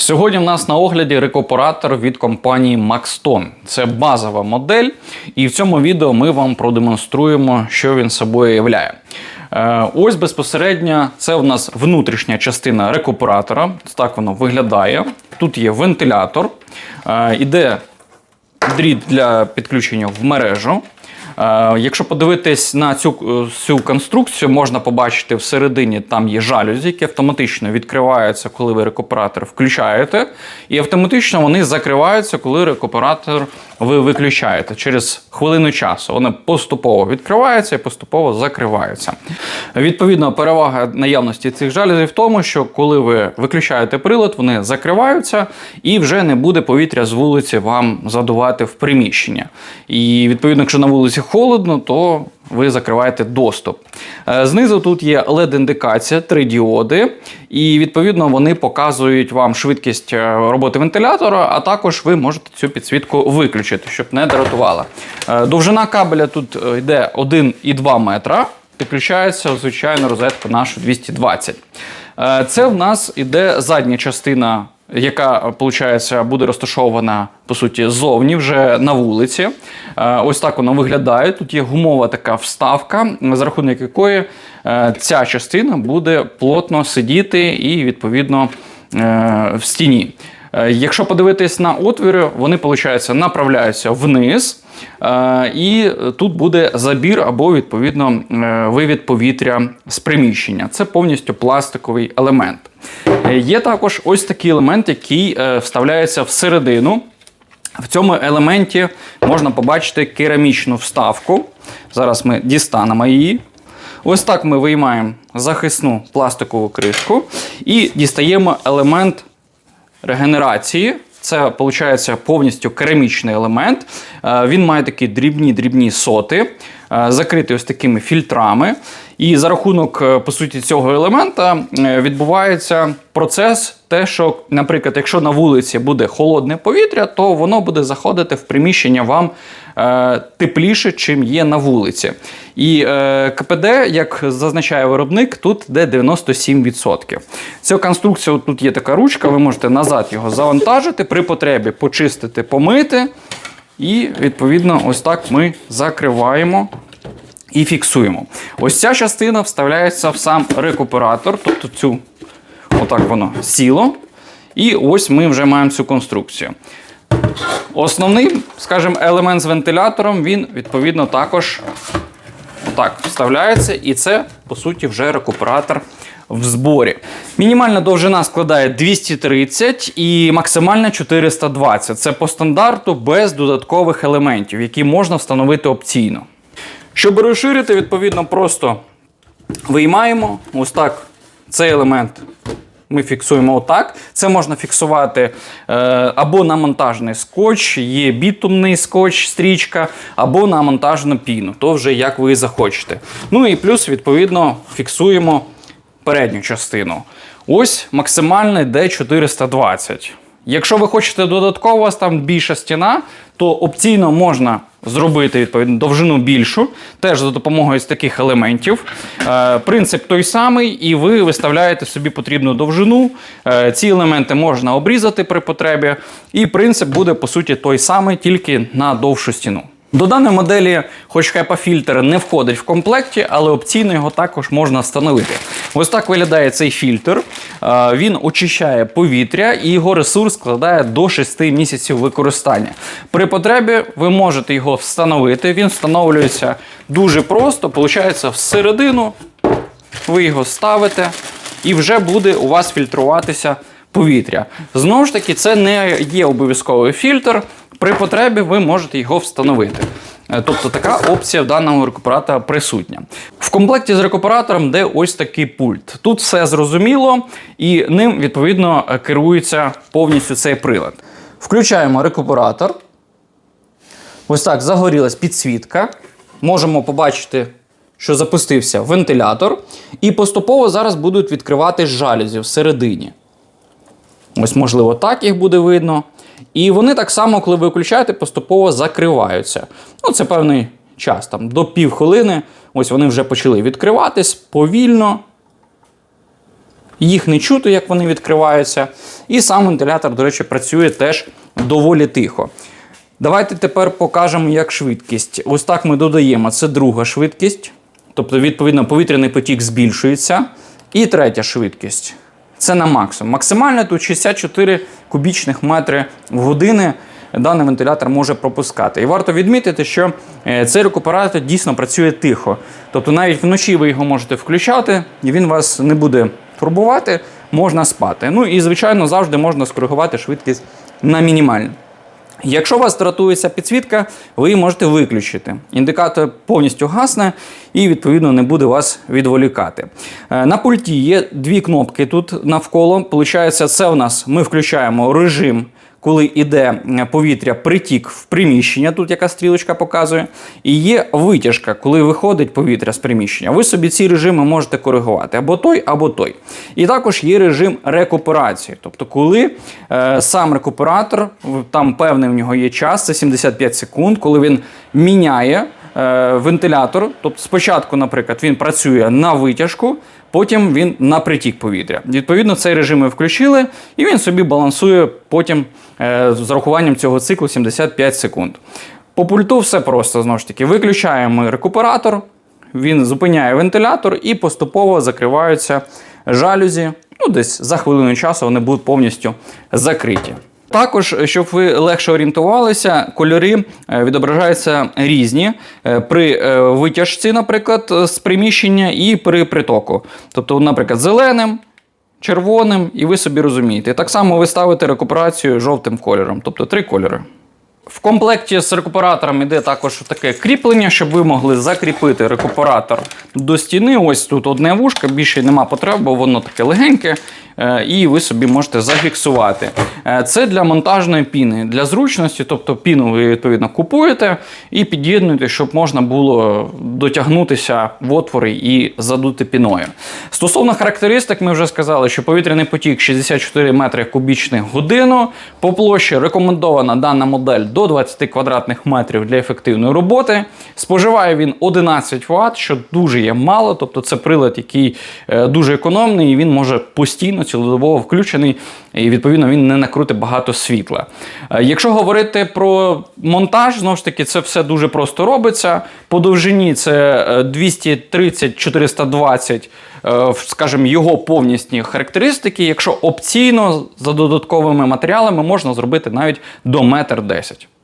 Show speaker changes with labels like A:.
A: Сьогодні в нас на огляді рекуператор від компанії Maxton. Це базова модель, і в цьому відео ми вам продемонструємо, що він собою являє. Е, Ось безпосередньо це в нас внутрішня частина рекуператора. Так воно виглядає. Тут є вентилятор, е, іде дріт для підключення в мережу. Е, Якщо подивитись на цю, е, цю конструкцію, можна побачити всередині там є жалюзі, які автоматично відкриваються, коли ви рекуператор включаєте, і автоматично вони закриваються, коли рекуператор ви виключаєте через хвилину часу. Вони поступово відкриваються і поступово закриваються. Відповідно, перевага наявності цих жалюзів в тому, що коли ви виключаєте прилад, вони закриваються і вже не буде повітря з вулиці вам задувати в приміщення. І відповідно, якщо на вулиці холодно, то ви закриваєте доступ. Е, Знизу тут є LED-індикація, три діоди, і відповідно вони показують вам швидкість е, роботи вентилятора, а також ви можете цю підсвітку виключити, щоб не дратувала. Е, Довжина кабеля тут йде 1,2 метра. Підключається звичайно розетка нашу 220. Е, Це в нас іде задня частина яка виходить, буде розташована по суті ззовні вже на вулиці. Е, Ось так воно виглядає. Тут є гумова така вставка, за рахунок якої е, ця частина буде плотно сидіти і відповідно е, в стіні. Якщо подивитись на отвіри, вони виходить, направляються вниз, і тут буде забір або відповідно вивід повітря з приміщення. Це повністю пластиковий елемент. Е, Є також ось такий елемент, який е, вставляється всередину. В цьому елементі можна побачити керамічну вставку. Зараз ми дістанемо її. Ось так ми виймаємо захисну пластикову кришку і дістаємо елемент регенерації. Це виходить повністю керамічний елемент. Е, Він має такі дрібні-дрібні соти, е, закритий ось такими фільтрами. І за рахунок, е, по суті, цього елемента е, відбувається процес, те, що, наприклад, якщо на вулиці буде холодне повітря, то воно буде заходити в приміщення вам е, тепліше, чим є на вулиці. І КПД, як зазначає виробник, тут йде 97%. Ця конструкція, тут є така ручка, ви можете назад його завантажити, при потребі почистити, помити. І відповідно, ось так ми закриваємо і фіксуємо. Ось ця частина вставляється в сам рекуператор, тобто цю, отак воно сіло. І ось ми вже маємо цю конструкцію. Основний, скажімо, елемент з вентилятором, він відповідно також отак вставляється, і це, по суті, вже рекуператор в зборі. Мінімальна довжина складає 230 і максимальна 420. Це по стандарту без додаткових елементів, які можна встановити опційно. Щоб розширити, відповідно, просто виймаємо ось так цей елемент. Ми фіксуємо отак. Це можна фіксувати е, або на монтажний скотч, є бітумний скотч, стрічка, або на монтажну піну. То вже як ви захочете. Ну і плюс, відповідно, фіксуємо передню частину. Ось максимальний D420. Якщо ви хочете додатково, у вас там більша стіна, то опційно можна зробити відповідно довжину більшу, теж за допомогою ось таких елементів. Е, принцип той самий, і ви виставляєте собі потрібну довжину. Е, ці елементи можна обрізати при потребі, і принцип буде по суті той самий, тільки на довшу стіну. До даної моделі, хоч HEPA-фільтр не входить в комплекті, але опційно його також можна встановити. Ось так виглядає цей фільтр. Е, Він очищає повітря і його ресурс складає до 6 місяців використання. При потребі ви можете його встановити. Він встановлюється дуже просто. Получається всередину. Ви його ставите, і вже буде у вас фільтруватися повітря. Знову ж таки, це не є обов'язковий фільтр. При потребі ви можете його встановити. Е, Тобто така опція в даного рекуператора присутня. В комплекті з рекуператором йде ось такий пульт. Тут все зрозуміло, і ним відповідно керується повністю цей прилад. Включаємо рекуператор. Ось так загорілась підсвітка. Можемо побачити, що запустився вентилятор. І поступово зараз будуть відкривати жалюзі всередині. Ось, можливо, так їх буде видно. І вони так само, коли ви включаєте, поступово закриваються. Ну, це певний час, там до півхвилини. Ось вони вже почали відкриватись повільно. їх не чути, як вони відкриваються. І сам вентилятор, до речі, працює теж доволі тихо. Давайте тепер покажемо, як швидкість. Ось так ми додаємо. Це друга швидкість. Тобто, відповідно, повітряний потік збільшується. І третя швидкість. Це на максимум. Максимально тут 64 кубічних метри в години даний вентилятор може пропускати. І варто відмітити, що е, цей рекуператор дійсно працює тихо. Тобто навіть вночі ви його можете включати, і він вас не буде турбувати, можна спати. Ну і, звичайно, завжди можна скоригувати швидкість на мінімальну. Якщо вас дратується підсвітка, ви її можете виключити. Індикатор повністю гасне і, відповідно, не буде вас відволікати. Е, На пульті є дві кнопки тут навколо. Получається, це у нас ми включаємо режим. Коли йде повітря, притік в приміщення, тут яка стрілочка показує, і є витяжка, коли виходить повітря з приміщення. Ви собі ці режими можете коригувати або той, або той. І також є режим рекуперації. Тобто, коли е, сам рекуператор, там певний в нього є час, це 75 секунд, коли він міняє вентилятор. Тобто, спочатку, наприклад, він працює на витяжку, потім він на притік повітря. Відповідно, цей режим ми включили, і він собі балансує потім е, з урахуванням цього циклу 75 секунд. По пульту все просто знову ж таки. Виключаємо рекуператор, він зупиняє вентилятор і поступово закриваються жалюзі. Ну, десь за хвилину часу вони будуть повністю закриті. Також, щоб ви легше орієнтувалися, кольори е, відображаються різні е, при е, витяжці, наприклад, з приміщення і при притоку. Тобто, наприклад, зеленим, червоним, і ви собі розумієте. Так само ви ставите рекуперацію жовтим кольором, тобто три кольори. В комплекті з рекуператором йде також таке кріплення, щоб ви могли закріпити рекуператор до стіни. Ось тут одне вушко, більше нема потреб, бо воно таке легеньке, е, і ви собі можете зафіксувати. Е, Це для монтажної піни, для зручності, тобто піну ви відповідно купуєте і під'єднуєте, щоб можна було дотягнутися в отвори і задути піною. Стосовно характеристик, ми вже сказали, що повітряний потік 64 метри кубічних годину. По площі рекомендована дана модель до 20 квадратних метрів для ефективної роботи. Споживає він 11 Вт, що дуже є мало, тобто це прилад, який е, дуже економний, і він може постійно цілодобово включений, і відповідно він не накрутить багато світла. Е, Якщо говорити про монтаж, знову ж таки, це все дуже просто робиться. По довжині це е, 230-420 е, скажімо, його повністю характеристики. Якщо опційно за додатковими матеріалами можна зробити навіть до 1,10 м.